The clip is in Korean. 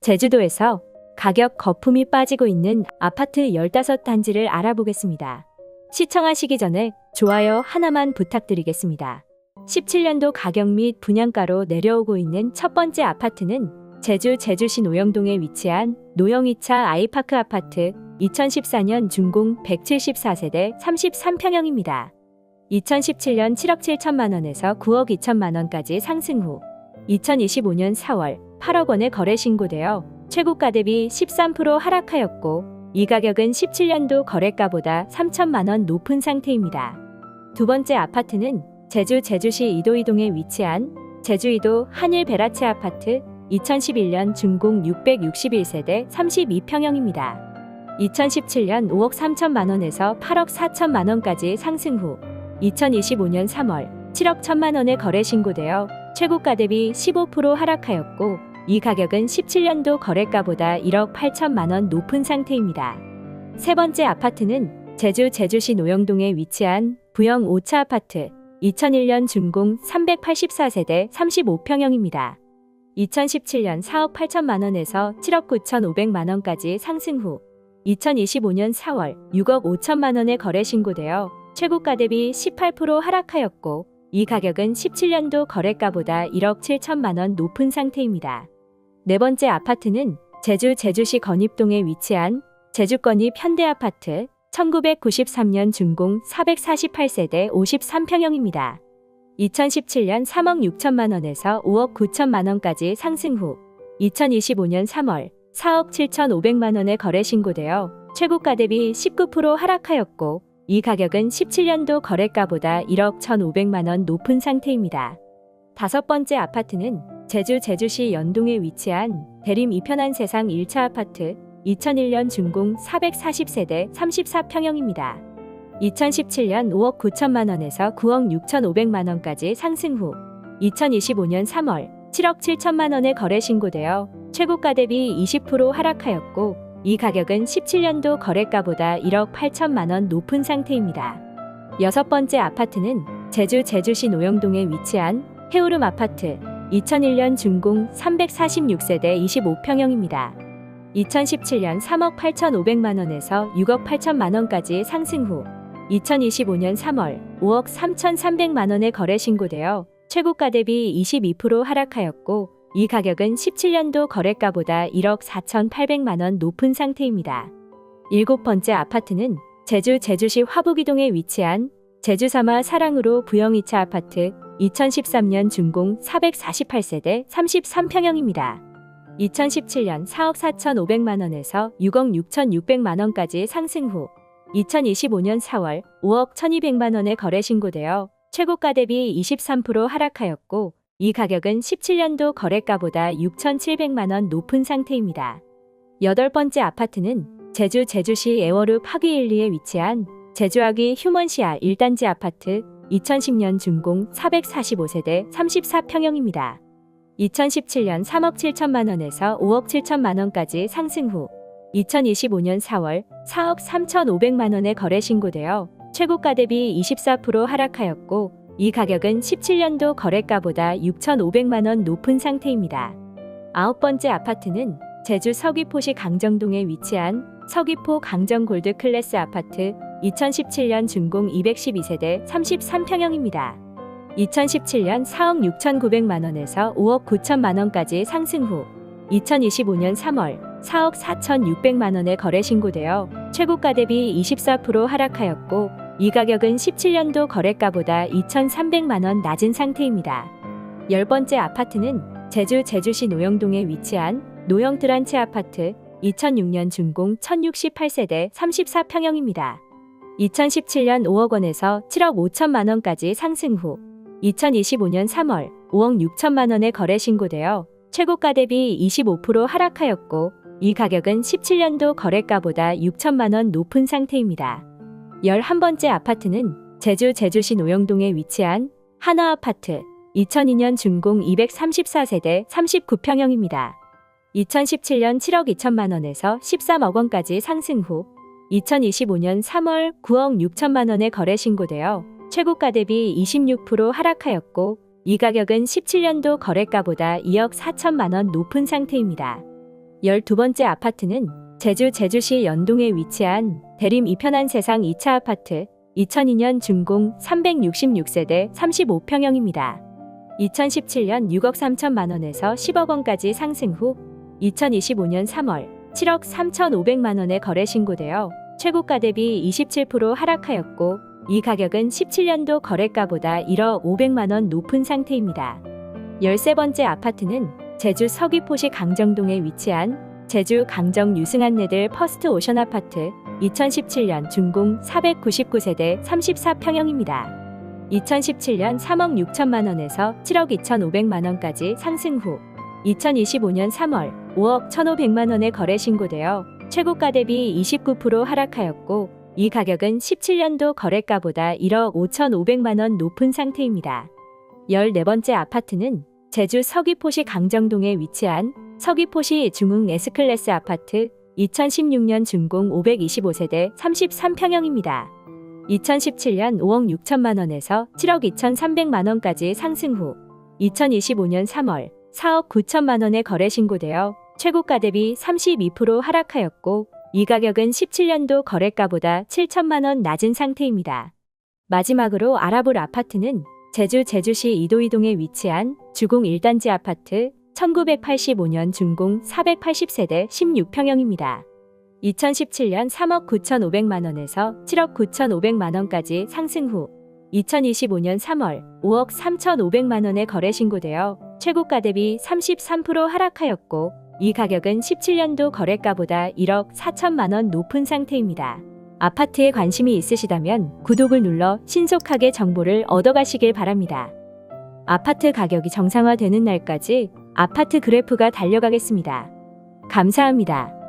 제주도에서 가격 거품이 빠지고 있는 아파트 15단지를 알아보겠습니다. 시청하시기 전에 좋아요 하나만 부탁드리겠습니다. 17년도 가격 및 분양가로 내려오고 있는 첫 번째 아파트는 제주 제주시 노영동에 위치한 노영 2차 아이파크 아파트 2014년 준공 174세대 33평형입니다. 2017년 7억 7천만 원에서 9억 2천만 원까지 상승 후 2025년 4월 8억 원에 거래 신고되어 최고가 대비 13% 하락하였고 이 가격은 17년도 거래가보다 3천만 원 높은 상태입니다. 두 번째 아파트는 제주 제주시 이도이동에 위치한 제주이도 한일 베라체 아파트 2011년 준공 661세대 32평형입니다. 2017년 5억 3천만 원에서 8억 4천만 원까지 상승 후 2025년 3월 7억 1천만 원에 거래 신고되어 최고가 대비 15% 하락하였고 이 가격은 17년도 거래가보다 1억 8천만 원 높은 상태입니다. 세 번째 아파트는 제주 제주시 노영동에 위치한 부영 5차 아파트 2001년 준공 384세대 35평형입니다. 2017년 4억 8천만 원에서 7억 9천 5백만 원까지 상승 후 2025년 4월 6억 5천만 원에 거래 신고되어 최고가 대비 18% 하락하였고 이 가격은 17년도 거래가보다 1억 7천만 원 높은 상태입니다. 네 번째 아파트는 제주 제주시 건입동에 위치한 제주건입 현대아파트 1993년 준공 448세대 53평형입니다. 2017년 3억 6천만 원에서 5억 9천만 원까지 상승 후 2025년 3월 4억 7천5백만 원에 거래 신고되어 최고가 대비 19% 하락하였고 이 가격은 17년도 거래가보다 1억 1,500만 원 높은 상태입니다. 다섯 번째 아파트는 제주 제주시 연동에 위치한 대림 이편한 세상 1차 아파트 2001년 준공 440세대 34평형입니다. 2017년 5억 9천만 원에서 9억 6천5백만 원까지 상승 후 2025년 3월 7억 7천만 원에 거래 신고되어 최고가 대비 20% 하락하였고 이 가격은 17년도 거래가보다 1억 8천만 원 높은 상태입니다. 여섯 번째 아파트는 제주 제주시 노영동에 위치한 해오름 아파트 2001년 준공 346세대 25평형입니다. 2017년 3억 8천5백만 원에서 6억 8천만 원까지 상승 후 2025년 3월 5억 3천3백만 원에 거래 신고되어 최고가 대비 22% 하락하였고 이 가격은 17년도 거래가보다 1억 4,800만 원 높은 상태입니다. 일곱 번째 아파트는 제주 제주시 화북이동에 위치한 제주 삼아 사랑으로 부영 2차 아파트 2013년 준공 448세대 33평형입니다. 2017년 4억 4,500만 원에서 6억 6,600만 원까지 상승 후 2025년 4월 5억 1,200만 원에 거래 신고되어 최고가 대비 23% 하락하였고 이 가격은 17년도 거래가보다 6,700만 원 높은 상태입니다. 여덟 번째 아파트는 제주 제주시 애월읍 하기 1리에 위치한 제주하기 휴먼시아 1단지 아파트 2010년 준공 445세대 34평형입니다. 2017년 3억 7천만 원에서 5억 7천만 원까지 상승 후 2025년 4월 4억 3,500만 원에 거래 신고되어 최고가 대비 24% 하락하였고 이 가격은 17년도 거래가보다 6,500만 원 높은 상태입니다. 아홉 번째 아파트는 제주 서귀포시 강정동에 위치한 서귀포 강정 골드 클래스 아파트 2017년 준공 212세대 33평형입니다. 2017년 4억 6,900만 원에서 5억 9천만 원까지 상승 후 2025년 3월 4억 4,600만 원에 거래 신고되어 최고가 대비 24% 하락하였고 이 가격은 17년도 거래가보다 2,300만 원 낮은 상태입니다. 열 번째 아파트는 제주 제주시 노영동에 위치한 노영 드란치 아파트 2006년 준공 1068세대 34평형입니다. 2017년 5억 원에서 7억 5천만 원까지 상승 후 2025년 3월 5억 6천만 원에 거래 신고되어 최고가 대비 25% 하락하였고 이 가격은 17년도 거래가보다 6천만 원 높은 상태입니다. 11번째 아파트는 제주 제주시 노영동에 위치한 하나 아파트 2002년 준공 234세대 39평형입니다. 2017년 7억 2천만 원에서 13억 원까지 상승 후 2025년 3월 9억 6천만 원에 거래 신고되어 최고가 대비 26% 하락하였고 이 가격은 17년도 거래가보다 2억 4천만 원 높은 상태입니다. 12번째 아파트는 제주 제주시 연동에 위치한 대림 이편한 세상 2차 아파트 2002년 준공 366세대 35평형입니다. 2017년 6억 3천만 원에서 10억 원까지 상승 후 2025년 3월 7억 3,500만 원에 거래 신고되어 최고가 대비 27% 하락하였고 이 가격은 17년도 거래가보다 1억 500만 원 높은 상태입니다. 13번째 아파트는 제주 서귀포시 강정동에 위치한 제주 강정 유승한네들 퍼스트 오션 아파트 2017년 준공 499세대 34평형입니다. 2017년 3억 6천만 원에서 7억 2,500만 원까지 상승 후 2025년 3월 5억 1,500만 원에 거래 신고되어 최고가 대비 29% 하락하였고 이 가격은 17년도 거래가보다 1억 5,500만 원 높은 상태입니다. 14번째 아파트는 제주 서귀포시 강정동에 위치한 서귀포시 중흥 S클래스 아파트 2016년 준공 525세대 33평형입니다. 2017년 5억 6천만 원에서 7억 2,300만 원까지 상승 후 2025년 3월 4억 9천만 원에 거래 신고되어 최고가 대비 32% 하락하였고 이 가격은 17년도 거래가보다 7천만 원 낮은 상태입니다. 마지막으로 알아볼 아파트는 제주 제주시 이도이동에 위치한 주공 1단지 아파트 1985년 준공 480세대 16평형입니다. 2017년 3억 9,500만 원에서 7억 9,500만 원까지 상승 후 2025년 3월 5억 3,500만 원에 거래 신고되어 최고가 대비 33% 하락하였고 이 가격은 17년도 거래가보다 1억 4천만 원 높은 상태입니다. 아파트에 관심이 있으시다면 구독을 눌러 신속하게 정보를 얻어가시길 바랍니다. 아파트 가격이 정상화되는 날까지 아파트 그래프가 달려가겠습니다. 감사합니다.